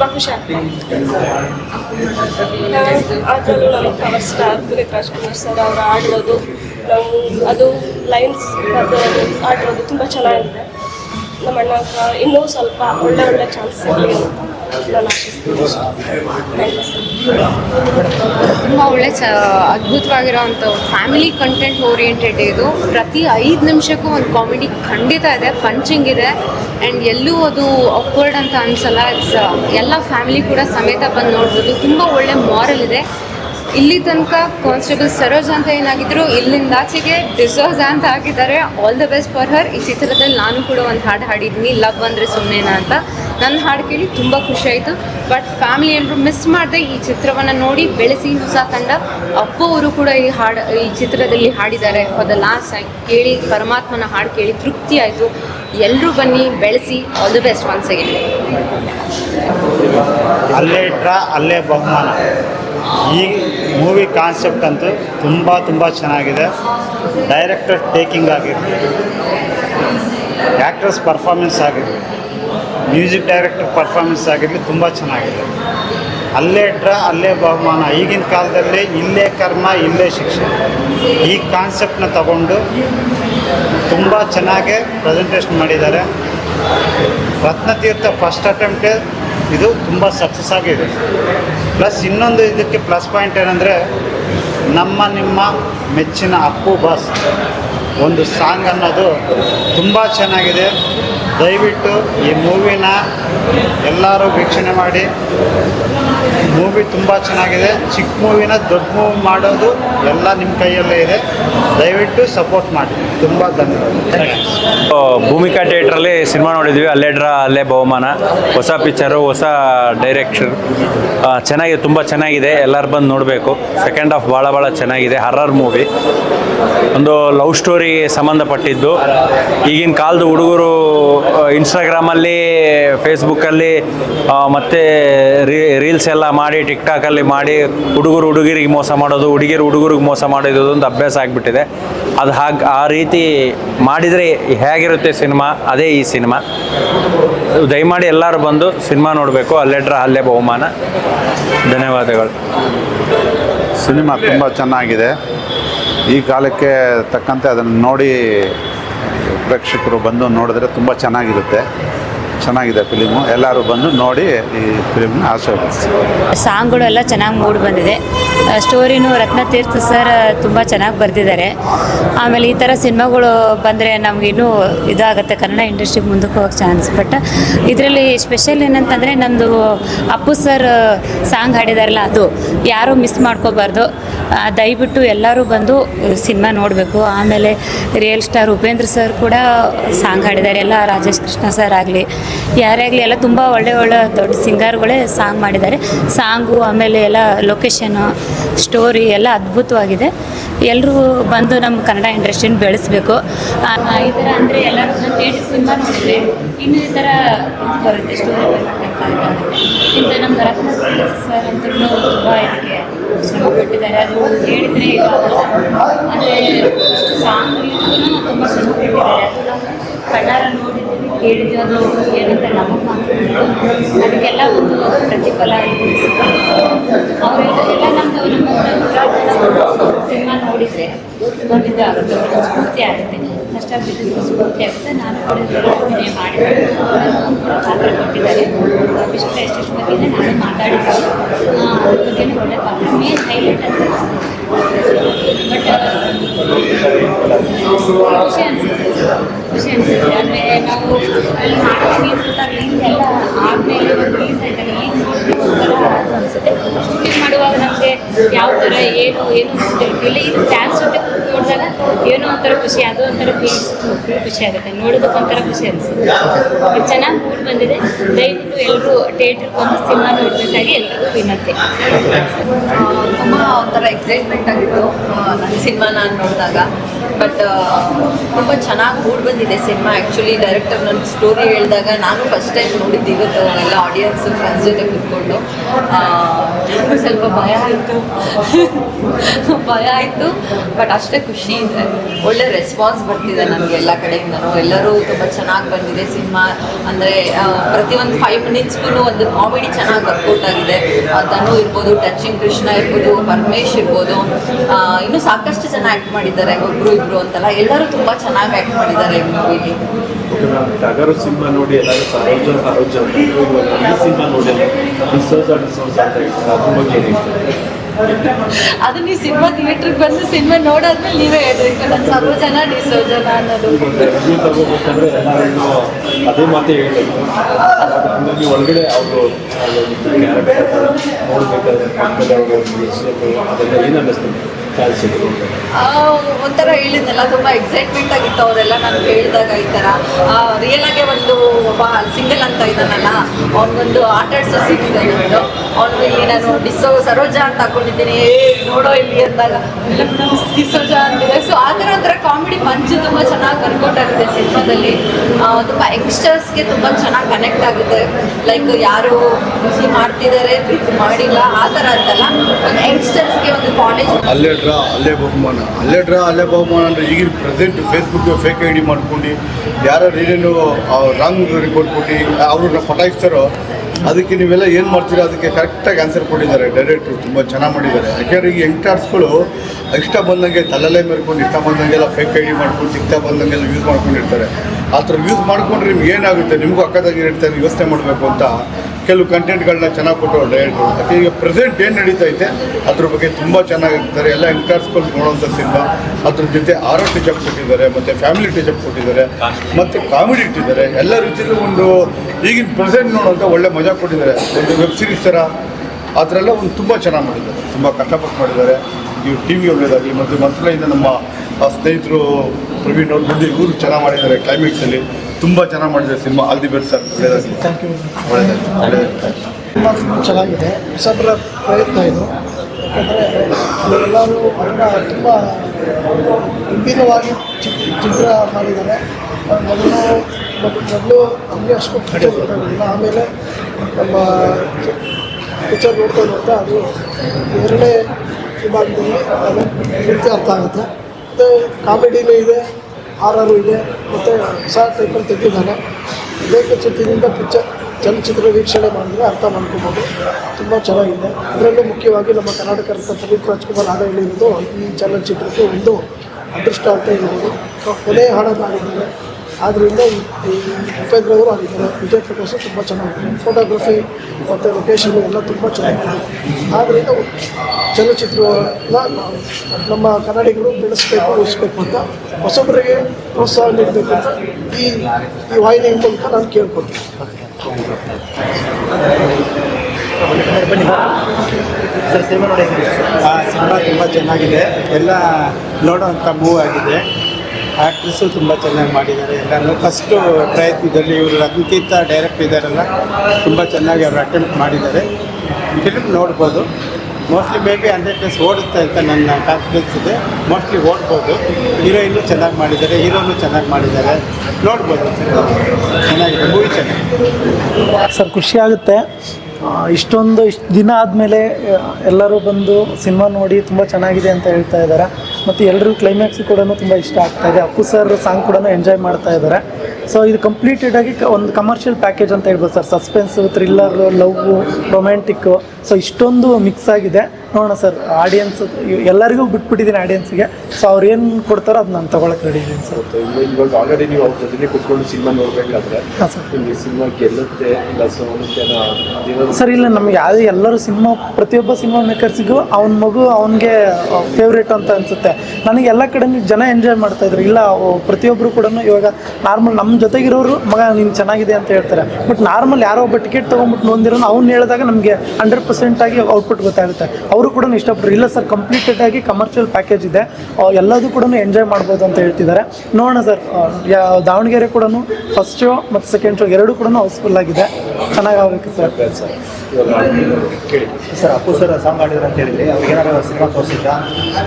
ತುಂಬ ಖುಷಿ ಆಗ್ತದೆ ಅದರಲ್ಲೂ ನಮ್ಮ ಪವರ್ ಸರ್ ಅದು ಲೈನ್ಸ್ ಬರೆದಿರೋದು ಆಡಿರೋದು ತುಂಬ ಚೆನ್ನಾಗಿದೆ. ನಮ್ಮ ಅಣ್ಣ ಇನ್ನೂ ಸ್ವಲ್ಪ ಒಳ್ಳೆ ಒಳ್ಳೆ ಚಾನ್ಸ್ ಸಿಗಲಿ ಅಂತ ತುಂಬ ಒಳ್ಳೆ ಚ, ಅದ್ಭುತವಾಗಿರೋವಂಥ ಫ್ಯಾಮಿಲಿ ಕಂಟೆಂಟ್ ಓರಿಯೆಂಟೆಡ್ ಇದು. ಪ್ರತಿ ಐದು ನಿಮಿಷಕ್ಕೂ ಒಂದು ಕಾಮಿಡಿ ಖಂಡಿತ ಇದೆ ಪಂಚಿಂಗ್ ಇದೆ. ಆ್ಯಂಡ್ ಎಲ್ಲೂ ಅದು ಅಪ್ವರ್ಡ್ ಅಂತ ಅನಿಸಲ್ಲ. ಇಟ್ಸ್ ಎಲ್ಲ ಫ್ಯಾಮಿಲಿ ಕೂಡ ಸಮೇತ ಬಂದು ನೋಡ್ಬೋದು. ತುಂಬ ಒಳ್ಳೆ ಮಾರಲ್ ಇದೆ. ಇಲ್ಲಿ ತನಕ ಕಾನ್ಸ್ಟೇಬಲ್ ಸರೋಜ್ ಅಂತ ಏನಾಗಿದ್ರು ಇಲ್ಲಿಂದ ಆಚೆಗೆ ಡಿಸೋಜ್ ಅಂತ ಹಾಕಿದ್ದಾರೆ. All the best for her ಈ ಚಿತ್ರದಲ್ಲಿ ನಾನು ಕೂಡ ಒಂದು ಹಾಡು ಹಾಡಿದ್ದೀನಿ ಲವ್ ಅಂದರೆ ಸುಮ್ಮನೆನಾ ಅಂತ. ನನ್ನ ಹಾಡು ಕೇಳಿ ತುಂಬ ಖುಷಿ ಆಯಿತು. ಬಟ್ ಫ್ಯಾಮಿಲಿ ಎಲ್ಲರೂ ಮಿಸ್ ಮಾಡದೆ ಈ ಚಿತ್ರವನ್ನು ನೋಡಿ ಬೆಳೆಸಿ ಹೊಸ ತಂಡ. ಅಪ್ಪವರು ಕೂಡ ಈ ಹಾಡು, ಈ ಚಿತ್ರದಲ್ಲಿ ಹಾಡಿದ್ದಾರೆ. ಫಾರ್ ದ ಲಾಸ್ಟ್ ಟೈಮ್ ಕೇಳಿ, ಪರಮಾತ್ಮನ ಹಾಡು ಕೇಳಿ ತೃಪ್ತಿ ಆಯಿತು. ಎಲ್ಲರೂ ಬನ್ನಿ, ಬೆಳೆಸಿ. All the best once again ಅಲ್ಲೇ ಅಲ್ಲೇ ಬಹುಮಾನ. ಈ ಮೂವಿ ಕಾನ್ಸೆಪ್ಟ್ ಅಂತೂ ತುಂಬ ತುಂಬ ಚೆನ್ನಾಗಿದೆ. ಡೈರೆಕ್ಟರ್ ಟೇಕಿಂಗ್ ಆಗಿರಲಿ ಆ್ಯಕ್ಟ್ರಸ್ ಪರ್ಫಾರ್ಮೆನ್ಸ್ ಆಗಿರಲಿ ಮ್ಯೂಸಿಕ್ ಡೈರೆಕ್ಟರ್ ಪರ್ಫಾರ್ಮೆನ್ಸ್ ಆಗಿರಲಿ ತುಂಬ ಚೆನ್ನಾಗಿದೆ. ಅಲ್ಲೇ ಇಟ್ರ ಅಲ್ಲೇ ಬಹುಮಾನ. ಈಗಿನ ಕಾಲದಲ್ಲಿ ಇಲ್ಲೇ ಕರ್ಮ, ಇಲ್ಲೇ ಶಿಕ್ಷೆ. ಈ ಕಾನ್ಸೆಪ್ಟನ್ನ ತಗೊಂಡು ತುಂಬ ಚೆನ್ನಾಗೆ ಪ್ರೆಸೆಂಟೇಷನ್ ಮಾಡಿದ್ದಾರೆ. ರತ್ನತೀರ್ಥ ಫಸ್ಟ್ ಅಟೆಂಪ್ಟೇ ಇದು ತುಂಬ ಸಕ್ಸಸ್ ಆಗಿದೆ. ಪ್ಲಸ್ ಇನ್ನೊಂದು ಇದಕ್ಕೆ ಪ್ಲಸ್ ಪಾಯಿಂಟ್ ಏನಂದರೆ ನಮ್ಮ ನಿಮ್ಮ ಮೆಚ್ಚಿನ ಅಪ್ಪು ಬಾಸ್ ಒಂದು ಸಾಂಗ್ ಅನ್ನೋದು ತುಂಬ ಚೆನ್ನಾಗಿದೆ. ದಯವಿಟ್ಟು ಈ ಮೂವಿನ ಎಲ್ಲರೂ ವೀಕ್ಷಣೆ ಮಾಡಿ. ಮೂವಿ ತುಂಬ ಚೆನ್ನಾಗಿದೆ. ಚಿಕ್ಕ ಮೂವಿನ ದೊಡ್ಡ ಮೂವಿ ಮಾಡೋದು ಎಲ್ಲ ನಿಮ್ಮ ಕೈಯಲ್ಲೇ ಇದೆ. ದಯವಿಟ್ಟು ಸಪೋರ್ಟ್ ಮಾಡಿ. ತುಂಬ ಧನ್ಯವಾದ. ಭೂಮಿಕಾ ಥಿಯೇಟ್ರಲ್ಲಿ ಸಿನಿಮಾ ನೋಡಿದ್ವಿ. ಅಲ್ಲೇಡ್ರ ಅಲ್ಲೇ ಬಹುಮಾನ. ಹೊಸ ಪಿಕ್ಚರು ಹೊಸ ಡೈರೆಕ್ಷನ್ ಚೆನ್ನಾಗಿದೆ ತುಂಬ ಚೆನ್ನಾಗಿದೆ. ಎಲ್ಲರೂ ಬಂದು ನೋಡಬೇಕು. ಸೆಕೆಂಡ್ ಹಾಫ್ ಭಾಳ ಭಾಳ ಚೆನ್ನಾಗಿದೆ. ಹರ್ರರ್ ಮೂವಿ ಒಂದು ಲವ್ ಸ್ಟೋರಿ ಸಂಬಂಧಪಟ್ಟಿದ್ದು. ಈಗಿನ ಕಾಲದ ಹುಡುಗರು ಇನ್ಸ್ಟಾಗ್ರಾಮಲ್ಲಿ ಫೇಸ್ಬುಕ್ಕಲ್ಲಿ ಮತ್ತು ರೀಲ್ಸ್ ಎಲ್ಲ ಮಾಡಿ ಟಿಕ್ಟಾಕಲ್ಲಿ ಮಾಡಿ, ಹುಡುಗರು ಹುಡುಗಿರಿಗೆ ಮೋಸ ಮಾಡೋದು ಹುಡುಗಿರು ಹುಡುಗರಿಗೆ ಮೋಸ ಮಾಡೋದು ಒಂದು ಅಭ್ಯಾಸ ಆಗಿಬಿಟ್ಟಿದೆ. ಅದು ಹಾಗೆ, ಆ ರೀತಿ ಮಾಡಿದರೆ ಹೇಗಿರುತ್ತೆ ಸಿನಿಮಾ? ಅದೇ ಈ ಸಿನಿಮಾ. ದಯಮಾಡಿ ಎಲ್ಲರೂ ಬಂದು ಸಿನಿಮಾ ನೋಡಬೇಕು. ಅಲ್ಲೆಡ್ರ ಅಲ್ಲೇ ಬಹುಮಾನ. ಧನ್ಯವಾದಗಳು. ಸಿನಿಮಾ ತುಂಬ ಚೆನ್ನಾಗಿದೆ. ಈ ಕಾಲಕ್ಕೆ ತಕ್ಕಂತೆ ಅದನ್ನು ನೋಡಿ ಪ್ರೇಕ್ಷಕರು ಬಂದು ನೋಡಿದ್ರೆ ತುಂಬ ಚೆನ್ನಾಗಿರುತ್ತೆ. ಚೆನ್ನಾಗಿದೆ ಫಿಲಿಮು. ಎಲ್ಲರೂ ಬಂದು ನೋಡಿ ಈ ಫಿಲಿಮ್ನ ಆಸ್ವಾದಿಸಿ ಸಾಂಗ್ಗಳು ಎಲ್ಲ ಚೆನ್ನಾಗಿ ಮೂಡಿ ಬಂದಿದೆ. ಸ್ಟೋರಿನೂ ರತ್ನತೀರ್ಥ ಸರ್ ತುಂಬ ಚೆನ್ನಾಗಿ ಬರೆದಿದ್ದಾರೆ. ಆಮೇಲೆ ಈ ಥರ ಸಿನಿಮಾಗಳು ಬಂದರೆ ಇನ್ನೂ ಇದಾಗುತ್ತೆ. ಕನ್ನಡ ಇಂಡಸ್ಟ್ರಿಗೆ ಮುಂದಕ್ಕೆ ಹೋಗೋಕ್ಕೆ ಚಾನ್ಸ್. ಬಟ್ ಇದರಲ್ಲಿ ಸ್ಪೆಷಲ್ ಏನಂತಂದರೆ ನಮ್ಮದು ಅಪ್ಪು ಸರ್ ಸಾಂಗ್ ಹಾಡಿದಾರಲ್ಲ, ಅದು ಯಾರೂ ಮಿಸ್ ಮಾಡ್ಕೋಬಾರ್ದು. ದಯವಿಟ್ಟು ಎಲ್ಲರೂ ಬಂದು ಸಿನಿಮಾ ನೋಡಬೇಕು. ಆಮೇಲೆ ರಿಯಲ್ ಸ್ಟಾರ್ ಉಪೇಂದ್ರ ಸರ್ ಕೂಡ ಸಾಂಗ್ ಹಾಡಿದ್ದಾರೆ. ಎಲ್ಲ ರಾಜೇಶ್ ಕೃಷ್ಣ ಸರ್ ಆಗಲಿ, ಯಾರೇ ಆಗಲಿ ಎಲ್ಲ ತುಂಬ ಒಳ್ಳೆ ಒಳ್ಳೆ ದೊಡ್ಡ ಸಿಂಗರ್ಗಳೇ ಸಾಂಗ್ ಮಾಡಿದ್ದಾರೆ. ಸಾಂಗು, ಆಮೇಲೆ ಎಲ್ಲ ಲೊಕೇಶನ್ನು ಸ್ಟೋರಿ ಎಲ್ಲ ಅದ್ಭುತವಾಗಿದೆ. ಎಲ್ಲರೂ ಬಂದು ನಮ್ಮ ಕನ್ನಡ ಇಂಡಸ್ಟ್ರಿನ ಬೆಳೆಸಬೇಕು. ಈ ಥರ ಅಂದರೆ ಎಲ್ಲರೂ ಥಿಯೇಟರ್ ಸಿನಿಮಾ ನೋಡಿದ್ರೆ ಇನ್ನು ಈ ಥರ ಬರುತ್ತೆ ಸ್ಟೋರಿ ಇಂಥ ನಮ್ಮ ಸರ್ ಅಂತ ತುಂಬ ಇದಕ್ಕೆ ಶ್ರಮ ಪಟ್ಟಿದ್ದಾರೆ ಅದು ಹೇಳಿದರೆ ಇವಾಗಲ್ಲ ಅಂದರೆ ಸಾಂಗ್ ತುಂಬ ಶ್ರಮ ಪಟ್ಟಿದ್ದಾರೆ ಅದು ನಾವು ಕಣ್ಣಾರ ನೋಡಿದ್ದೀವಿ ಕೇಳಿದ್ವಿ ಅದು ಏನಂತ ನಮಗೆ ಅದಕ್ಕೆಲ್ಲ ಒಂದು ಪ್ರತಿಫಲ ಅವರೆಲ್ಲ ಎಲ್ಲ ನಮ್ಮ ಸಿನಿಮಾ ನೋಡಿದರೆ ನೋಡಿದ್ರೆ ಒಂದು ಸ್ಫೂರ್ತಿ ಆಗುತ್ತೆ. ಕಷ್ಟ ಬಿದ್ದು ಸ್ಫೂರ್ತಿ ಆಗುತ್ತೆ. ನಾನು ಕೂಡ ಅಭಿನಯ ಮಾಡಿದೆ ಪಾತ್ರ ಕೊಟ್ಟಿದ್ದಾರೆ. ವಿಶ್ವ ಎಷ್ಟೆಷ್ಟು ಬಗ್ಗೆ ನಾನು ಮಾತಾಡಿದ್ದೆ. ಅದ್ರ ಬಗ್ಗೆ ಒಳ್ಳೆ ಪಾತ್ರ. ಮೇನ್ ಹೈಲೈಟ್ ಅಂತ ಬಟ್, ಖುಷಿ ಅನಿಸುತ್ತೆ. ಖುಷಿ ಅನಿಸುತ್ತೆ. ಅಂದರೆ ನಾವು ಅಲ್ಲಿ ಮಾಡ್ತೀವಿ ಅಂತ ರೀಲ್ಸ್ ಎಲ್ಲ ಆದಮೇಲೆ ಒಂದು ರೀಲ್ಸ್ ಆಯ್ತಲ್ಲ ಈಗ ನೋಡಿದ್ರೆ ಒಂಥರ ಅದು ಅನಿಸುತ್ತೆ ಶೂಟಿಂಗ್ ಮಾಡುವಾಗ ನಮಗೆ ಯಾವ ಥರ ಏನು ಇಲ್ಲಿ ಇದು ಫ್ಯಾನ್ಸ್ ಜೊತೆ ನೋಡಿದಾಗ ಏನೋ ಒಂಥರ ಖುಷಿ ಅದು ಒಂಥರ ಫೀಲ್ಸ್ ಖುಷಿ ಆಗುತ್ತೆ. ನೋಡೋದಕ್ಕೆ ಒಂಥರ ಖುಷಿ ಅನಿಸುತ್ತೆ. ಚೆನ್ನಾಗಿ ಮೂಡ್ ಬಂದಿದೆ. ದಯವಿಟ್ಟು ಎಲ್ಲರೂ ಥಿಯೇಟ್ರಿಗೆ ಬಂದು ಸಿನಿಮಾ ನೋಡಬೇಕಾಗಿ ಎಲ್ಲರಿಗೂ ವಿನಂತಿ. ತುಂಬ ಒಂಥರ ಎಕ್ಸೈಟ್ಮೆಂಟ್ ಆಗಿತ್ತು ನನ್ನ ಸಿನಿಮಾ ನಾನು ನೋಡಿದಾಗ. ಬಟ್ ತುಂಬ ಚೆನ್ನಾಗಿ ಮೂಡ್ ಬಂದಿದೆ ಸಿನಿಮಾ. ಆ್ಯಕ್ಚುಲಿ ಡೈರೆಕ್ಟರ್ ನನ್ನ ಸ್ಟೋರಿ ಹೇಳಿದಾಗ ನಾನು ಫಸ್ಟ್ ಟೈಮ್ ನೋಡಿದ್ದು ಇವತ್ತು ಎಲ್ಲ ಆಡಿಯನ್ಸ್ ಫ್ರೆಂಡ್ಸ್ ಜೊತೆ ಕೂತ್ಕೊಂಡು. ಸ್ವಲ್ಪ ಭಯ ಆಯಿತು. ಭಯ ಆಯಿತು, ಬಟ್ ಅಷ್ಟೇ ಖುಷಿ ಇದೆ. ಒಳ್ಳೆ ರೆಸ್ಪಾನ್ಸ್ ಬರ್ತಿದೆ ನನಗೆ ಎಲ್ಲ ಕಡೆಯಿಂದನೂ. ಎಲ್ಲರೂ ತುಂಬ ಚೆನ್ನಾಗಿ ಬಂದಿದೆ ಸಿನಿಮಾ. ಅಂದರೆ ಪ್ರತಿಯೊಂದು ಫೈವ್ ಮಿನಿಟ್ಸ್ಗೂ ಒಂದು ಕಾಮಿಡಿ ಚೆನ್ನಾಗಿ ವರ್ಕೌಟ್ ಆಗಿದೆ. ತನು ಇರ್ಬೋದು ಟಚಿಂಗ್ ಕೃಷ್ಣ ಇರ್ಬೋದು, ಪರಮೇಶ್ ಇರ್ಬೋದು. ಇನ್ನೂ ಸಾಕಷ್ಟು ಜನ ಆ್ಯಕ್ಟ್ ಮಾಡಿದ್ದಾರೆ. ಒಬ್ಬರು ಇಬ್ಬರು ಅಂತಲ್ಲ ಎಲ್ಲರೂ ತುಂಬ ಚೆನ್ನಾಗಿ ಆಕ್ಟ್ ಮಾಡಿದ್ದಾರೆ ಈ ಮೂವಿಲಿ ಓಕೆ ಮೇಡಮ್ ಟಗರು ಸಿನಿಮಾ ನೋಡಿ ಎಲ್ಲರೂ ಸರೋಜ ಸರೋಜ ಅಂತ ಈ ಸಿನಿಮಾ ನೋಡಿ ಡಿಸೋರ್ಸ್ ಡಿಸೋರ್ಸ್ ಅಂತ ಹೇಳ್ತಾರೆ. ಅದ್ರ ಬಗ್ಗೆ ಏನು ಹೇಳ್ತಾರೆ ಅದು ನೀವು ಸಿನಿಮಾ ಥಿಯೇಟ್ರಿಗೆ ಬಂದು ಸಿನಿಮಾ ನೋಡಾದ್ಮೇಲೆ ನೀವೇ ಹೇಳ್ಬೇಕು ನಾನು ಸರ್ವ ಜನ ಡಿಸೋ ಅನ್ನೋದು ರಿವ್ಯೂ ತಗೋಬೇಕಂದ್ರೆ ಎಲ್ಲರೂ ಅದೇ ಮಾತೇ ಹಂಗಾಗಿ ಒಳಗಡೆ ಅವರು ನೋಡ್ಬೇಕಾದ್ರೆ ಪಕ್ಕದ ಅವರು ಅದೆಲ್ಲ ಏನು ಅನ್ನಿಸ್ತದೆ ಒಂಥರ ಹೇಳಿದ್ನಲ್ಲ, ತುಂಬ ಎಕ್ಸೈಟ್ಮೆಂಟ್ ಆಗಿತ್ತು ಅವರೆಲ್ಲ ನಾನು ಹೇಳಿದಾಗ ಈ ಥರ ರಿಯಲ್ ಆಗಿ ಒಂದು ಒಬ್ಬ ಸಿಂಗಲ್ ಅಂತ ಇದ್ದಾನಲ್ಲ, ಅವನಿಗೊಂದು ಆಟ ಆಡ್ಸೋ ಸಿಕ್ಕಿದೆ ನಮ್ಮದು ಅವನು ಇಲ್ಲಿ ನಾನು ಡಿಸೋ ಸರೋಜ ಅಂತ ಹಾಕೊಂಡಿದ್ದೀನಿ. ಏ, ನೋಡೋ ಇಲ್ಲಿ ಅಂದಾಗ ಡಿಸೋಜಾ ಸೊ ಆ ಥರ ಒಂಥರ ಕಾಮಿಡಿ ಪಂಚು ತುಂಬ ಚೆನ್ನಾಗಿ ವರ್ಕೌಟ್ ಆಗುತ್ತೆ ಸಿನಿಮಾದಲ್ಲಿ. ತುಂಬ ಯಂಗ್ಸ್ಟರ್ಸ್ಗೆ ತುಂಬ ಚೆನ್ನಾಗಿ ಕನೆಕ್ಟ್ ಆಗುತ್ತೆ. ಲೈಕ್ ಯಾರು ಖುಷಿ ಮಾಡ್ತಿದ್ದಾರೆ ಮಾಡಿಲ್ಲ, ಆ ಥರ ಅಂತಲ್ಲ. ಒಂದು ಯಂಗ್ಸ್ಟರ್ಸ್ಗೆ ಒಂದು ಕಾಲೇಜ್ ಅಲ್ಲೇ ಡ್ರಾ, ಅಲ್ಲೇ ಬಹುಮಾನ. ಅಲ್ಲೇ ಡ್ರಾ, ಅಲ್ಲೇ ಬಹುಮಾನ ಅಂದರೆ ಈಗಿನ present Facebook fake I D ಮಾಡ್ಕೊಂಡು, ಯಾರು ಏನೇನು ರಾಂಗ್ ರಿಪೋರ್ಟ್ ಕೊಟ್ಟು, ಅವ್ರನ್ನ ಪಟಾಯಿಸ್ತಾರೋ ಅದಕ್ಕೆ ನೀವೆಲ್ಲ ಏನು ಮಾಡ್ತೀರಾ? ಅದಕ್ಕೆ ಕರೆಕ್ಟಾಗಿ ಆನ್ಸರ್ ಕೊಟ್ಟಿದ್ದಾರೆ. ಡೈರೆಕ್ಟ್ರು ತುಂಬ ಚೆನ್ನಾಗಿ ಮಾಡಿದ್ದಾರೆ. ಯಾಕೆಂದರೆ ಈಗ ಯಂಗ್ಸ್ಟರ್ಸ್ಗಳು ಇಷ್ಟ ಬಂದಂಗೆ ತಲೆಲೆ ಮೇರ್ಕೊಂಡು, ಇಷ್ಟ ಬಂದಂಗೆಲ್ಲ ಫೇಕ್ ಐ ಡಿ ಮಾಡ್ಕೊಂಡು, ಸಿಗ್ತಾ ಬಂದಂಗೆಲ್ಲ ಯೂಸ್ ಮಾಡ್ಕೊಂಡಿರ್ತಾರೆ. ಆ ಥರ ಯೂಸ್ ಮಾಡ್ಕೊಂಡ್ರೆ ನಿಮ್ಗೆ ಏನಾಗುತ್ತೆ? ನಿಮಗೂ ಅಕ್ಕದಾಗಿ ಇರ್ತಾರೆ, ಯೋಚನೆ ಮಾಡಬೇಕು ಅಂತ ಕೆಲವು ಕಂಟೆಂಟ್ಗಳನ್ನ ಚೆನ್ನಾಗಿ ಕೊಟ್ಟರು ಡೈರೆಕ್ಟ್ರು ಮತ್ತು ಈಗ ಪ್ರೆಸೆಂಟ್ ಏನು ನಡೀತಾ ಐತೆ ಅದ್ರ ಬಗ್ಗೆ ತುಂಬ ಚೆನ್ನಾಗಿರ್ತಾರೆ. ಎಲ್ಲ ಇಂಟರ್ಸ್ಕೊಂಡು ನೋಡೋಂಥ ಸಿನಿಮಾ ಅದ್ರ ಜೊತೆ ಆರೋ ಟೀಚಪ್ ಕೊಟ್ಟಿದ್ದಾರೆ, ಮತ್ತು ಫ್ಯಾಮಿಲಿ ಟೀಚಪ್ ಕೊಟ್ಟಿದ್ದಾರೆ, ಮತ್ತು ಕಾಮಿಡಿ ಇಟ್ಟಿದ್ದಾರೆ. ಎಲ್ಲ ರೀತಿಯಲ್ಲೂ ಒಂದು ಈಗಿನ ಪ್ರೆಸೆಂಟ್ ನೋಡೋಂಥ ಒಳ್ಳೆ ಮಜಾ ಕೊಟ್ಟಿದ್ದಾರೆ. ಒಂದು ವೆಬ್ ಸೀರೀಸ್ ಥರ ಎಲ್ಲ ಒಂದು ತುಂಬ ಚೆನ್ನಾಗಿ ಮಾಡಿದ್ದಾರೆ. ತುಂಬ ಕಷ್ಟಪಟ್ಟು ಮಾಡಿದ್ದಾರೆ. ಈ ಟಿ ವಿ ಒಳ್ಳೆಯದಾಗಲಿ ಮತ್ತು ಮಂತ್ರಾಲಯದಿಂದ ನಮ್ಮ ಸ್ನೇಹಿತರು ಪ್ರವೀಣ್ ಅವ್ರು ಬಂದು ಇವರು ಚೆನ್ನಾಗಿ ಮಾಡಿದ್ದಾರೆ ಕ್ಲೈಮ್ಯಾಕ್ಸಲ್ಲಿ ತುಂಬ ಚೆನ್ನಾಗಿ ಮಾಡಿದ್ದಾರೆ cinema. All the best sir. Thank you ತುಂಬ ಚೆನ್ನಾಗಿದೆ. ಹೊಸಬ್ರ ಪ್ರಯತ್ನ ಇದು. ಯಾಕಂದರೆ ಎಲ್ಲರೂ ಅಣ್ಣ ತುಂಬ ವಿಭಿನ್ನವಾಗಿ ಚಿತ್ರ ಚಿತ್ರ ಮಾಡಿದ್ದಾರೆ. ಮೊದಲು ಮೊದಲು ನಮಗೆ ಅಷ್ಟು ಪಿಕ್ಚರ್ ಗೊತ್ತಾಗಲಿಲ್ಲ ಆಮೇಲೆ ನಮ್ಮ ಪಿಕ್ಚರ್ ನೋಡ್ತಾ ನೋಡ್ತಾ ಅದು ಎರಡನೇ ವಿಭಾಗದಲ್ಲಿ ಅದು ರೀತಿ ಅರ್ಥ ಆಗುತ್ತೆ. ಮತ್ತು ಕಾಮಿಡಿನೂ ಇದೆ. ಹಾರರು ಇದೆ, ಮತ್ತು ಹೊಸ ಟೈಪಲ್ಲಿ ತೆಗೆದಿದ್ದಾರೆ ಅನೇಕ ಚಿತ್ರದಿಂದ ಪಿಕ್ಚರ್, ಚಲನಚಿತ್ರ ವೀಕ್ಷಣೆ ಮಾಡಿದ್ರೆ ಅರ್ಥ ಮಾಡ್ಕೊಬೋದು. ತುಂಬ ಚೆನ್ನಾಗಿದೆ. ಅದರಲ್ಲೂ ಮುಖ್ಯವಾಗಿ ನಮ್ಮ ಕರ್ನಾಟಕ ರತ್ನ ಪ್ರದೀಪ್ ರಾಜ್ಕುಮಾರ್ ಹಾಡು ಹೇಳಿರೋದು ಈ ಚಲನಚಿತ್ರಕ್ಕೆ ಒಂದು ಅದೃಷ್ಟ ಅಂತ ಹೇಳ್ಬೋದು. ಕೊನೆ ಹಾಡನ್ನು ಆದ್ದರಿಂದ ಉಪೇಂದ್ರವರು ಈ ಉಪೇಂದ್ರ ಅವರು ಆಗಿದ್ದಾರೆ ವಿಜಯ್ ಪ್ರಕಾಶ್ ತುಂಬ ಚೆನ್ನಾಗಿದೆ ಫೋಟೋಗ್ರಫಿ ಮತ್ತು ಲೊಕೇಶನ್ ಎಲ್ಲ ತುಂಬ ಚೆನ್ನಾಗಿದೆ. ಆದ್ದರಿಂದ ಚಲನಚಿತ್ರವನ್ನು ನಮ್ಮ ಕನ್ನಡಿಗರು ಬೆಳೆಸ್ಬೇಕು ಉಳಿಸ್ಬೇಕು ಅಂತ ಹೊಸಬರಿಗೆ ಪ್ರೋತ್ಸಾಹ ನೀಡಬೇಕು ಅಂತ ಈ ಈ ವಾಹಿನಿ ಮೂಲಕ ನಾನು ಕೇಳ್ಕೊತೀನಿ. ಆ ಸಿನಿಮಾ ತುಂಬ ಚೆನ್ನಾಗಿದೆ. ಎಲ್ಲ ನೋಡೋವಂಥ ಮೂವ್ ಆಗಿದೆ. ಆ್ಯಕ್ಟ್ರೆಸ್ಸು ತುಂಬ ಚೆನ್ನಾಗಿ ಮಾಡಿದ್ದಾರೆ. ಎಲ್ಲನೂ ಫಸ್ಟು ಪ್ರಯತ್ನದಲ್ಲಿ ಇವರು ಅದಕ್ಕಿಂತ ಡೈರೆಕ್ಟ್ ಇದ್ದಾರಲ್ಲ ತುಂಬ ಚೆನ್ನಾಗಿ ಅವರು ಅಟೆಂಪ್ಟ್ ಮಾಡಿದ್ದಾರೆ. ಫಿಲ್ಮ್ ನೋಡ್ಬೋದು. Mostly maybe hundred plus ಓಡುತ್ತೆ ಅಂತ ನನ್ನ ಕಾನ್ಫಿಡೆನ್ಸ್ ಇದೆ. ಮೋಸ್ಟ್ಲಿ ಓಡ್ಬೋದು. ಹೀರೋಯಿನ್ನು ಚೆನ್ನಾಗಿ ಮಾಡಿದ್ದಾರೆ ಹೀರೋನು ಚೆನ್ನಾಗಿ ಮಾಡಿದ್ದಾರೆ. ನೋಡ್ಬೋದು ಚೆನ್ನಾಗಿದೆ ಮೂವಿ ಚೆನ್ನಾಗಿದೆ. ಸರ್ ಖುಷಿ ಆಗುತ್ತೆ. ಆ, ಇಷ್ಟೊಂದು ಇಷ್ಟು ದಿನ ಆದಮೇಲೆ ಎಲ್ಲರೂ ಬಂದು ಸಿನಿಮಾ ನೋಡಿ ತುಂಬ ಚೆನ್ನಾಗಿದೆ ಅಂತ ಹೇಳ್ತಾ ಇದ್ದಾರೆ ಮತ್ತು ಎಲ್ಲರೂ ಕ್ಲೈಮ್ಯಾಕ್ಸ್ ಕೂಡ ತುಂಬ ಇಷ್ಟ ಆಗ್ತಾ ಇದೆ. ಅಪ್ಪು ಸರ್ ಸಾಂಗ್ ಕೂಡ ಎಂಜಾಯ್ ಮಾಡ್ತಾ ಇದ್ದಾರೆ ಸೊ ಇದು ಕಂಪ್ಲೀಟೆಡ್ ಆಗಿ ಒಂದು ಕಮರ್ಷಿಯಲ್ ಪ್ಯಾಕೇಜ್ ಅಂತ ಹೇಳ್ಬೋದು sir suspense thriller love romantic so ಇಷ್ಟೊಂದು ಮಿಕ್ಸ್ ಆಗಿದೆ. ನೋಡೋಣ ಸರ್ ಆಡಿಯನ್ಸ್ ಎಲ್ಲರಿಗೂ ಬಿಟ್ಬಿಟ್ಟಿದ್ದೀನಿ ಆಡಿಯನ್ಸ್ಗೆ ಸೊ ಅವ್ರು ಏನು ಕೊಡ್ತಾರೋ ಅದು ನಾನು ತೊಗೊಳಕ್ಕೆ ರೆಡಿ ಇದ್ದೀನಿ ಸರ್ ಇವಾಗ ಆಲ್ರೆಡಿ ನೀವು ಅವ್ರ ಜೊತೆ ಕೂತ್ಕೊಂಡು ಸಿನಿಮಾ ನೋಡ್ಬೇಕಾದ್ರೆ ಹಾಂ ಸರ್ ನಿಮಗೆ ಸಿನಿಮಾ ಗೆಲ್ಲುತ್ತೆ ಇಲ್ಲ ಸೋಲುತ್ತೆ ಸರ್ ಇಲ್ಲ ನಮ್ಗೆ ಯಾವುದೇ ಎಲ್ಲರೂ ಸಿನಿಮಾ ಪ್ರತಿಯೊಬ್ಬ ಸಿನಿಮಾ ಮೇಕರ್ಸಿಗೂ ಅವನ ಮಗು ಅವನಿಗೆ ಫೇವ್ರೇಟ್ ಅಂತ ಅನಿಸುತ್ತೆ. ನನಗೆ ಎಲ್ಲ ಕಡೆ ಜನ ಎಂಜಾಯ್ ಮಾಡ್ತಾ ಇದ್ರು. ಇಲ್ಲ ಪ್ರತಿಯೊಬ್ಬರು ಕೂಡ ಇವಾಗ ನಾರ್ಮಲ್ ನಮ್ಮ ಜೊತೆಗಿರೋರು ಮಗ ನೀನು ಚೆನ್ನಾಗಿದೆ ಅಂತ ಹೇಳ್ತಾರೆ. ಬಟ್ ನಾರ್ಮಲ್ ಯಾರೋ ಒಬ್ಬ ಟಿಕೆಟ್ ತೊಗೊಂಡ್ಬಿಟ್ಟು ನೊಂದಿರೋನು ಅವ್ನು ಹೇಳಿದಾಗ ನಮಗೆ ಹಂಡ್ರೆಡ್ ಪರ್ಸೆಂಟ್ ಆಗಿ ಔಟ್ಪುಟ್ ಗೊತ್ತಾಗುತ್ತೆ. ಅವರು ಕೂಡ ಇಷ್ಟಪಟ್ಟರು ಇಲ್ಲ ಸರ್ ಕಂಪ್ಲೀಟೆಡ್ ಆಗಿ ಕಮರ್ಷಿಯಲ್ ಪ್ಯಾಕೇಜ್ ಇದೆ. ಎಲ್ಲದು ಕೂಡ ಎಂಜಾಯ್ ಮಾಡ್ಬೋದು ಅಂತ ಹೇಳ್ತಿದ್ದಾರೆ. ನೋಡೋಣ ಸರ್ ದಾವಣಗೆರೆ ಕೂಡ ಫಸ್ಟ್ ಶೋ ಮತ್ತು ಸೆಕೆಂಡ್ ಶೋ ಎರಡೂ ಕೂಡ ಹೌಸ್ಫುಲ್ ಆಗಿದೆ. ಚೆನ್ನಾಗಿ ಆಗಬೇಕು sir. Sir sir Appu sir song ಮಾಡಿದ್ರು ಅಂತ ಹೇಳಿದ್ರೆ. ಅವ್ರಿಗೆ ಏನಾದ್ರು ಸಿನಿಮಾ ತೋರಿಸಿದ್ರಾ?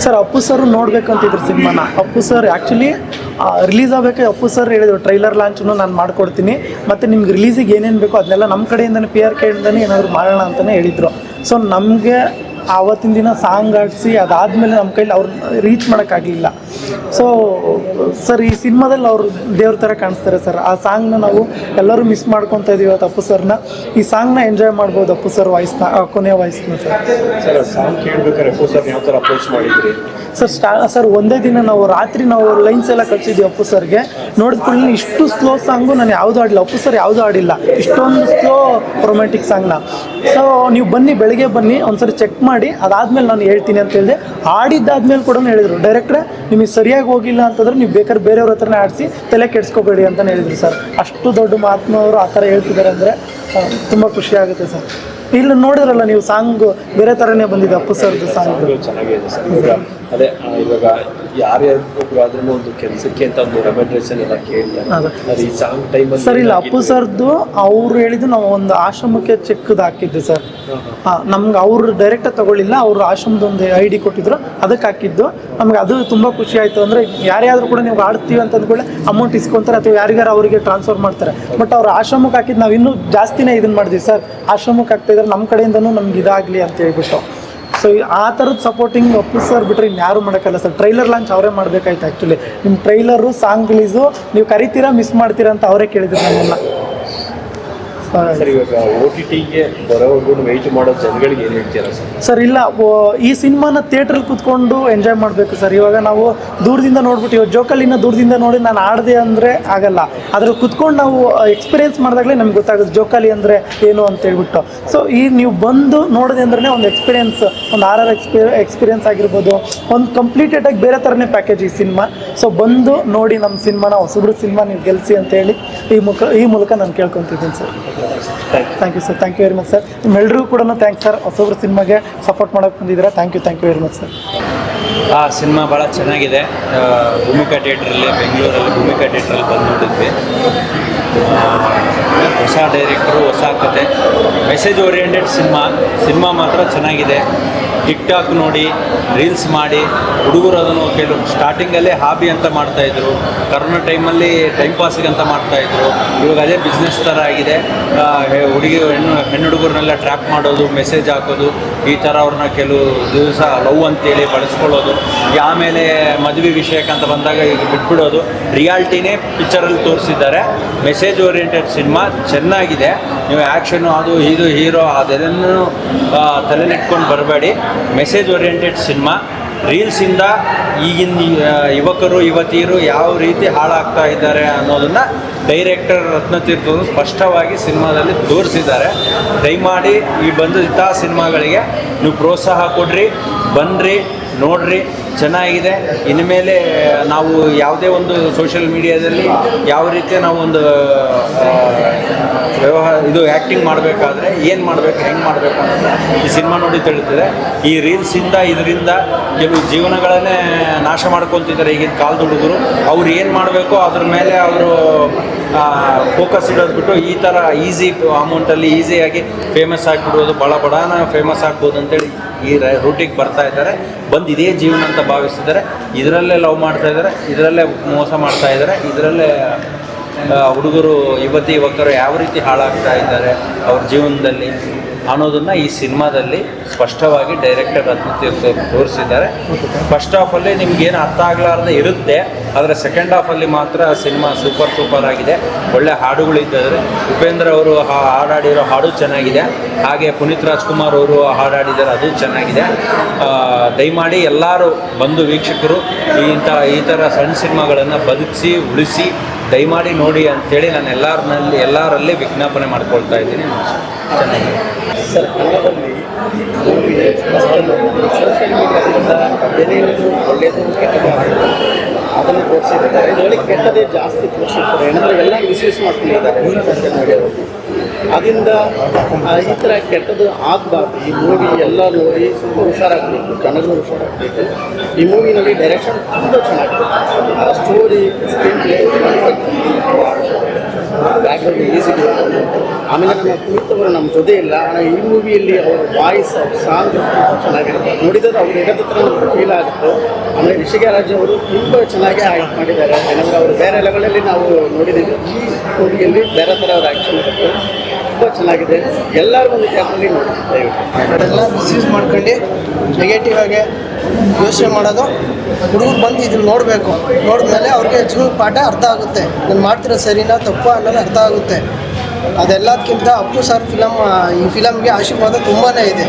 ಸರ್ ಅಪ್ಪು ಸರ್ ನೋಡ್ಬೇಕಂತಿದ್ರು ಸಿನಿಮಾನ. ಅಪ್ಪು ಸರ್ ಆ್ಯಕ್ಚುಲಿ ರಿಲೀಸ್ ಆಗಬೇಕು ಅಪ್ಪು ಸರ್ ಹೇಳಿದ್ರು ಟ್ರೈಲರ್ ಲಾಂಚನ್ನು ನಾನು ಮಾಡ್ಕೊಡ್ತೀನಿ. ಮತ್ತು ನಿಮ್ಗೆ ರಿಲೀಸಿಗೆ ಏನೇನು ಬೇಕೋ ಅದನ್ನೆಲ್ಲ ನಮ್ಮ ಕಡೆಯಿಂದನೇ ಪಿ ಆರ್ ಕೆಯಿಂದನೇ ಏನಾದರೂ ಮಾಡೋಣ ಅಂತಲೇ ಹೇಳಿದರು. ಸೊ ನಮಗೆ ಆವತ್ತಿನ ದಿನ ಸಾಂಗ್ ಆಡಿಸಿ ಅದಾದಮೇಲೆ ನಮ್ಮ ಕೈಲಿ ಅವ್ರನ್ನ ರೀಚ್ ಮಾಡೋಕ್ಕಾಗಲಿಲ್ಲ. ಸೊ ಸರ್ ಈ ಸಿನಿಮಾದಲ್ಲಿ ಅವರು ದೇವ್ರ ಥರ ಕಾಣಿಸ್ತಾರೆ ಸರ್ ಆ ಸಾಂಗ್ನ ನಾವು ಎಲ್ಲರೂ ಮಿಸ್ ಮಾಡ್ಕೊತಾ ಇದೀವಿ ಅವತ್ತು ಅಪ್ಪು ಸರ್ನ ಈ ಸಾಂಗ್ನ ಎಂಜಾಯ್ ಮಾಡ್ಬೋದು ಅಪ್ಪು ಸರ್ ವಾಯ್ಸ್ನ ಕೊನೆಯ ವಾಯ್ಸ್ನ ಸರ್ ಸರ್ ಸಾಂಗ್ ಕೇಳ್ಬೇಕಾದ್ರೆ ಅಪ್ಪು ಸರ್ ಯಾವ ಥರ ಅಪ್ರೋಚ್ ಮಾಡಿದ್ರಿ? ಸರ್ ಸ್ಟಾ ಸರ್ ಒಂದೇ ದಿನ ನಾವು ರಾತ್ರಿ ನಾವು ಲೈನ್ಸ್ ಎಲ್ಲ ಕಳಿಸಿದ್ವಿ ಅಪ್ಪು ಸರ್ಗೆ ನೋಡಿದ ಕೂಡಲೇ ಇಷ್ಟು ಸ್ಲೋ ಸಾಂಗು ನಾನು ಯಾವುದು ಆಡಿಲ್ಲ ಅಪ್ಪು ಸರ್ ಯಾವುದೂ ಆಡಿಲ್ಲ ಇಷ್ಟೊಂದು ಸ್ಲೋ ರೊಮ್ಯಾಂಟಿಕ್ ಸಾಂಗ್ನ ಸೊ ನೀವು ಬನ್ನಿ ಬೆಳಗ್ಗೆ ಬನ್ನಿ ಒಂದ್ಸರಿ ಚೆಕ್ ಮಾಡಿ ಅದಾದ್ಮೇಲೆ ನಾನು ಹೇಳ್ತೀನಿ ಅಂತ ಹೇಳಿದೆ. ಆಡಿದ್ದಾದ್ಮೇಲೆ ಕೂಡ ಹೇಳಿದರು. ಡೈರೆಕ್ಟ್ರೆ ನಿಮಗೆ ಸರಿಯಾಗಿ ಹೋಗಿಲ್ಲ ಅಂತಂದ್ರೆ ನೀವು ಬೇಕಾದ್ರೆ ಬೇರೆಯವ್ರ ಹತ್ರನೇ ಆಡಿಸಿ, ತಲೆ ಕೆಡಿಸ್ಕೋಬೇಡಿ ಅಂತಲೇ ಹೇಳಿದ್ರು ಸರ್. ಅಷ್ಟು ದೊಡ್ಡ ಮಹಾತ್ಮವರು ಆ ಥರ ಹೇಳ್ತಿದ್ದಾರೆ ಅಂದರೆ ತುಂಬ ಖುಷಿ ಆಗುತ್ತೆ ಸರ್. ಇಲ್ಲಿ ನೋಡಿದ್ರಲ್ಲ ನೀವು ಸಾಂಗ್ ಬೇರೆ ಥರನೇ ಬಂದಿದೆ ಅಪ್ಪು ಸರ್ದು ಸಾಂಗ್. ಚೆನ್ನಾಗಿದೆ ಸರ್. ಅದೇ ಇವಾಗ ಆದ್ರೂ ಒಂದು ಕೆಲಸಕ್ಕೆ ಅಂತ ಒಂದು ರೆಮ್ಯುನರೇಷನ್ ಎಲ್ಲ ಕೇಳ್ತಾರೆ ಹೌದು. ಈ ಸಾಂಗ್ ಟೈಮಲ್ಲಿ ಸರ್ ಇಲ್ಲ ಅಪ್ಪು ಸರ್ದು ಅವ್ರು ಹೇಳಿದ್ದು ನಾವು ಒಂದು ಆಶ್ರಮಕ್ಕೆ ಚೆಕ್ ಹಾಕಿದ್ದು ಸರ್. ನಮ್ಗೆ ಅವ್ರು ಡೈರೆಕ್ಟ್ ತಗೊಳ್ಳಿಲ್ಲ ಅವ್ರು ಆಶ್ರಮದ ಒಂದು ಐ ಡಿ ಕೊಟ್ಟಿದ್ರು ಅದಕ್ಕೆ ಹಾಕಿದ್ದು. ನಮ್ಗೆ ಅದು ತುಂಬ ಖುಷಿ ಆಯಿತು ಅಂದರೆ ಯಾರ್ಯಾದ್ರು ಕೂಡ ನೀವು ಆಡ್ತೀವಿ ಅಂತ ಅಂದ್ಕೊಳ್ಳಿ ಅಮೌಂಟ್ ಇಸ್ಕೊತಾರೆ ಅಥವಾ ಯಾರಿಗಾರು ಅವರಿಗೆ ಟ್ರಾನ್ಸ್ಫರ್ ಮಾಡ್ತಾರೆ. ಬಟ್ ಅವ್ರು ಆಶ್ರಮಕ್ಕೆ ಹಾಕಿದ್ದು ನಾವು ಇನ್ನೂ ಜಾಸ್ತಿನೇ ಇದನ್ನ ಮಾಡಿದ್ವಿ ಸರ್. ಆಶ್ರಮಕ್ಕೆ ಹಾಕ್ತಾಯಿದ್ರೆ ನಮ್ಮ ಕಡೆಯಿಂದನೂ ನಮ್ಗೆ ಇದಾಗಲಿ ಅಂತ ಹೇಳ್ಬಿಟ್ಟು. ಸೊ ಆ ಥರದ ಸಪೋರ್ಟಿಂಗ್ ಅಪ್ಪು ಸರ್ ಬಿಟ್ಟರೆ ಇನ್ಯಾರು ಮಾಡೋಕ್ಕಲ್ಲ ಸರ್. ಟ್ರೈಲರ್ ಲಾಂಚ್ ಅವರೇ ಮಾಡಬೇಕಾಯ್ತು ಆ್ಯಕ್ಚುಲಿ ನಿಮ್ಮ ಟ್ರೈಲರು ಸಾಂಗ್ ರಿಲೀಸು ನೀವು ಕರಿತೀರಾ ಮಿಸ್ ಮಾಡ್ತೀರಾ ಅಂತ ಅವರೇ ಕೇಳಿದ್ರು ನಮ್ಮನ್ನ. ಸರ್, ಇವಾಗ ಓ ಟಿ ಟಿಗೆ ಬರೋವರೆಗೂ ವೆಯ್ಟ್ ಮಾಡೋ ಜನಗಳಿಗೆ ಏನು ಹೇಳ್ತೀರಾ ಸರ್? ಇಲ್ಲ ಈ ಸಿನಿಮಾನ ಥಿಯೇಟ್ರಲ್ಲಿ ಕೂತ್ಕೊಂಡು ಎಂಜಾಯ್ ಮಾಡಬೇಕು ಸರ್. ಇವಾಗ ನಾವು ದೂರದಿಂದ ನೋಡ್ಬಿಟ್ಟು, ಇವಾಗ ಜೋಕಲಿನ ದೂರದಿಂದ ನೋಡಿ ನಾನು ಆಡಿದೆ ಅಂದರೆ ಆಗಲ್ಲ. ಅದ್ರಲ್ಲಿ ಕುತ್ಕೊಂಡು ನಾವು ಎಕ್ಸ್ಪೀರಿಯನ್ಸ್ ಮಾಡಿದಾಗಲೇ ನಮ್ಗೆ ಗೊತ್ತಾಗುತ್ತೆ ಜೋಕಾಲಿ ಅಂದರೆ ಏನು ಅಂತ ಹೇಳ್ಬಿಟ್ಟು. ಸೊ ಈ ನೀವು ಬಂದು ನೋಡಿದೆ ಅಂದ್ರೆ ಒಂದು ಎಕ್ಸ್ಪೀರಿಯನ್ಸ್ ಒಂದು ಆರ್ ಆರ್ ಎಕ್ಸ್ಪೀ ಎಕ್ಸ್ಪೀರಿಯನ್ಸ್ ಆಗಿರ್ಬೋದು. ಒಂದು ಕಂಪ್ಲೀಟೆಡ್ ಆಗಿ ಬೇರೆ ಥರನೇ ಪ್ಯಾಕೇಜ್ ಈ ಸಿನಿಮಾ. ಸೊ ಬಂದು ನೋಡಿ ನಮ್ಮ ಸಿನಿಮಾನ, ಹೊಸಬ್ರು ಸಿನಿಮಾ ನೀವು ಗೆಲ್ಸಿ ಅಂತ ಹೇಳಿ ಈ ಮುಖ, ಈ ಮೂಲಕ ನಾನು ಕೇಳ್ಕೊತಿದ್ದೀನಿ sir. Thank you sir thank you very much sir ನಿಮ್ಮೆಲ್ಲರಿಗೂ ಕೂಡ ಥ್ಯಾಂಕ್ಸ್ ಸರ್ ಹೊಸಬ್ರು ಸಿನಿಮಾಗೆ ಸಪೋರ್ಟ್ ಮಾಡೋಕೆ ಬಂದಿದ್ದೀರಾ? Thank you thank you very much sir ಆ ಸಿನಿಮಾ ಭಾಳ ಚೆನ್ನಾಗಿದೆ. ಭೂಮಿಕಾ ಥಿಯೇಟ್ರಲ್ಲಿ ಬೆಂಗಳೂರಲ್ಲಿ ಭೂಮಿಕಾ ಥಿಯೇಟ್ರಲ್ಲಿ ಬಂದು ನೋಡಿದ್ವಿ ಹೊಸ ಡೈರೆಕ್ಟ್ರು ಹೊಸ ಕತೆ. Message oriented cinema. ಸಿನಿಮಾ ಮಾತ್ರ ಚೆನ್ನಾಗಿದೆ. ಟಿಕ್ ಟಾಕ್ ನೋಡಿ ರೀಲ್ಸ್ ಮಾಡಿ, ಹುಡುಗರು ಅದನ್ನು ಕೆಲವು ಸ್ಟಾರ್ಟಿಂಗಲ್ಲೇ ಹಾಬಿ ಅಂತ ಮಾಡ್ತಾಯಿದ್ರು ಕರೋನಾ ಟೈಮಲ್ಲಿ ಟೈಮ್ ಪಾಸಿಗೆ ಅಂತ ಮಾಡ್ತಾಯಿದ್ರು ಇವಾಗ ಅದೇ ಬಿಸ್ನೆಸ್ ಥರ ಆಗಿದೆ. ಹುಡುಗಿ, ಹೆಣ್ಣು ಹೆಣ್ಣು ಹುಡುಗರನ್ನೆಲ್ಲ ಟ್ರ್ಯಾಪ್ ಮಾಡೋದು ಮೆಸೇಜ್ ಹಾಕೋದು, ಈ ಥರ ಅವ್ರನ್ನ ಕೆಲವು ದಿವಸ ಲವ್ ಅಂತೇಳಿ ಬಳಸ್ಕೊಳ್ಳೋದು. ಆಮೇಲೆ ಮದುವೆ ವಿಷಯಕ್ಕೆ ಅಂತ ಬಂದಾಗ ಈಗ ಬಿಟ್ಬಿಡೋದು. ರಿಯಾಲ್ಟಿನೇ ಪಿಕ್ಚರಲ್ಲಿ ತೋರಿಸಿದ್ದಾರೆ. ಮೆಸೇಜ್ ಓರಿಯೆಂಟೆಡ್ ಸಿನಿಮಾ ಚೆನ್ನಾಗಿದೆ. ನೀವು ಆ್ಯಕ್ಷನು ಅದು, ಇದು ಹೀರೋ ಅದೆಲ್ಲನೂ ತಲೆನೆಟ್ಕೊಂಡು ಬರಬೇಡಿ. Message oriented cinema. ರೀಲ್ಸಿಂದ ಈಗಿನ ಯುವಕರು, ಯುವತಿಯರು ಯಾವ ರೀತಿ ಹಾಳಾಗ್ತಾ ಇದ್ದಾರೆ ಅನ್ನೋದನ್ನು ಡೈರೆಕ್ಟರ್ ರತ್ನತೀರ್ಥರು ಸ್ಪಷ್ಟವಾಗಿ ಸಿನಿಮಾದಲ್ಲಿ ತೋರಿಸಿದ್ದಾರೆ. ದಯಮಾಡಿ ಈ ಬಂದಂಥ ಸಿನಿಮಾಗಳಿಗೆ ನೀವು ಪ್ರೋತ್ಸಾಹ ಕೊಡ್ರಿ ಬನ್ನಿರಿ ನೋಡ್ರಿ. ಚೆನ್ನಾಗಿದೆ. ಇನ್ಮೇಲೆ ನಾವು ಯಾವುದೇ ಒಂದು ಸೋಷಿಯಲ್ ಮೀಡಿಯಾದಲ್ಲಿ ಯಾವ ರೀತಿ ನಾವು ಒಂದು ವ್ಯವಹಾರ, ಇದು ಆ್ಯಕ್ಟಿಂಗ್ ಮಾಡಬೇಕಾದ್ರೆ ಏನು ಮಾಡಬೇಕು, ಹೆಂಗೆ ಮಾಡಬೇಕು ಅಂತ ಈ ಸಿನಿಮಾ ನೋಡಿ ತಿಳಿತದೆ ಈ ರೀಲ್ಸಿಂದ ಇದರಿಂದ ಕೆಲವು ಜೀವನಗಳನ್ನೇ ನಾಶ ಮಾಡ್ಕೊತಿದ್ದಾರೆ ಈಗಿನ ಕಾಲದ ಹುಡುಗರು. ಅವ್ರು ಏನು ಮಾಡಬೇಕು ಅದ್ರ ಮೇಲೆ ಅವರು ಫೋಕಸ್ ಇಡೋದು ಬಿಟ್ಟು ಈ ಥರ ಈಸಿ ಅಮೌಂಟಲ್ಲಿ ಈಸಿಯಾಗಿ ಫೇಮಸ್ ಆಗಿಬಿಡೋದು ಭಾಳ ಬಡಾನ ಫೇಮಸ್ ಆಗ್ಬೋದು ಅಂತೇಳಿ ಈ ರೂಟಿಗೆ ಬರ್ತಾ ಇದ್ದಾರೆ. ಬಂದು ಇದೇ ಜೀವನ ಅಂತ ಭಾವಿಸ್ತಿದ್ದಾರೆ. ಇದರಲ್ಲೇ ಲವ್ ಮಾಡ್ತಾ ಇದ್ದಾರೆ, ಇದರಲ್ಲೇ ಮೋಸ ಮಾಡ್ತಾ ಇದ್ದಾರೆ, ಇದರಲ್ಲೇ ಹುಡುಗರು, ಯುವತಿ, ಯುವಕರು ಯಾವ ರೀತಿ ಹಾಳಾಗ್ತಾ ಇದ್ದಾರೆ ಅವ್ರ ಜೀವನದಲ್ಲಿ. ಅನ್ನೋದನ್ನು ಈ ಸಿನಿಮಾದಲ್ಲಿ ಸ್ಪಷ್ಟವಾಗಿ ಡೈರೆಕ್ಟರ್ ರತ್ನತೀರ್ಥ ತೋರಿಸಿದ್ದಾರೆ. ಫಸ್ಟ್ ಹಾಫಲ್ಲಿ ನಿಮ್ಗೇನು ಅರ್ಥ ಆಗಲಾರ್ದೆ ಇರುತ್ತೆ, ಆದರೆ ಸೆಕೆಂಡ್ ಹಾಫಲ್ಲಿ ಮಾತ್ರ ಸಿನಿಮಾ ಸೂಪರ್ ಸೂಪರ್ ಆಗಿದೆ. ಒಳ್ಳೆ ಹಾಡುಗಳಿದ್ದಾರೆ ಉಪೇಂದ್ರ ಅವರು ಹಾಡಾಡಿರೋ ಹಾಡು ಚೆನ್ನಾಗಿದೆ. ಹಾಗೆ ಪುನೀತ್ ರಾಜ್ಕುಮಾರ್ ಅವರು ಹಾಡಾಡಿದ್ದಾರೆ, ಅದು ಚೆನ್ನಾಗಿದೆ. ದಯಮಾಡಿ ಎಲ್ಲರೂ ಬಂದು ವೀಕ್ಷಕರು ಇಂಥ, ಈ ಥರ ಸಣ್ಣ ಸಿನಿಮಾಗಳನ್ನು ಬದುಕಿಸಿ, ಉಳಿಸಿ ದಯಮಾಡಿ ನೋಡಿ ಅಂತೇಳಿ ನಾನು ಎಲ್ಲರನ್ನಲ್ಲಿ ಎಲ್ಲರಲ್ಲಿ ವಿಜ್ಞಾಪನೆ ಮಾಡ್ಕೊಳ್ತಾ ಇದ್ದೀನಿ. ಚೆನ್ನಾಗಿದೆ. ಸರ್ ಒಳ್ಳೆಯದು ಅದನ್ನು ತೋರಿಸಿದ್ದಾರೆ ಕೆಟ್ಟದೇ ಜಾಸ್ತಿ ತೋರಿಸಿರ್ತಾರೆ. ಎಲ್ಲ ಮಿಸ್ಯೂಸ್ ಮಾಡ್ಕೊಂಡಿದ್ದಾರೆ ಅದರಿಂದ ಈ ಥರ ಕೆಟ್ಟದ್ದು ಆಗಬಾರ್ದು. ಈ ಮೂವಿ ಎಲ್ಲ ನೋಡಿ ಸ್ವಲ್ಪ ಹುಷಾರಾಗಬೇಕು, ಜನಗಳು ಹುಷಾರಾಗಬೇಕು. ಈ ಮೂವಿನಲ್ಲಿ ಡೈರೆಕ್ಷನ್ ತುಂಬ ಚೆನ್ನಾಗಿದೆ. Story screen play background easy ಆಮೇಲೆ ನಮ್ಮ ನಮ್ಮ ಜೊತೆ ಇಲ್ಲ. ಈ ಮೂವಿಯಲ್ಲಿ ಅವ್ರ ವಾಯ್ಸ್ ಅವ್ರ ಸಾಂಗ್ ಚೆನ್ನಾಗಿರುತ್ತೆ. ನೋಡಿದರೆ ಅವ್ರು ಹತ್ರ ನಮ್ಗೆ ಫೀಲ್ ಆಗುತ್ತೆ. ಆಮೇಲೆ ರಿಷಿಕಾ ರಾಜ್ ಅವರು ತುಂಬ ಚೆನ್ನಾಗಿ ಆ್ಯಕ್ಟ್ ಮಾಡಿದ್ದಾರೆ. ಏನಂದರೆ ಅವರು ಬೇರೆ ಲೆವೆಲಲ್ಲಿ ನಾವು ನೋಡಿದ್ದೀವಿ. ಈ ಮೂವಿಯಲ್ಲಿ ಬೇರೆ ಥರ ಅವ್ರ ಆ್ಯಕ್ಷನ್ ಇರುತ್ತೆ. ತುಂಬ ಚೆನ್ನಾಗಿದೆ. ಎಲ್ಲರೂ ಒಂದು ಥಿಯೇಟ್ರಲ್ಲಿ ನೋಡಿ. ಅದೆಲ್ಲ ಮಿಸ್ಯೂಸ್ ಮಾಡ್ಕೊಂಡು ನೆಗೆಟಿವ್ ಆಗಿ ಯೋಚನೆ ಮಾಡೋದು. ಹುಡುಗರು ಬಂದು ಇದನ್ನ ನೋಡಬೇಕು. ನೋಡಿದ್ಮೇಲೆ ಅವ್ರಿಗೆ ಜೀವನ ಪಾಠ ಅರ್ಥ ಆಗುತ್ತೆ. ನಾನು ಮಾಡ್ತಿರೋ ಸರಿನಾ ತಪ್ಪು ಅನ್ನೋದು ಅರ್ಥ ಆಗುತ್ತೆ. ಅದೆಲ್ಲದಕ್ಕಿಂತ ಅಪ್ಪು ಸರ್ ಫಿಲಮ್ ಈ ಫಿಲಮ್ಗೆ ಆಶೀರ್ವಾದ ತುಂಬಾ ಇದೆ.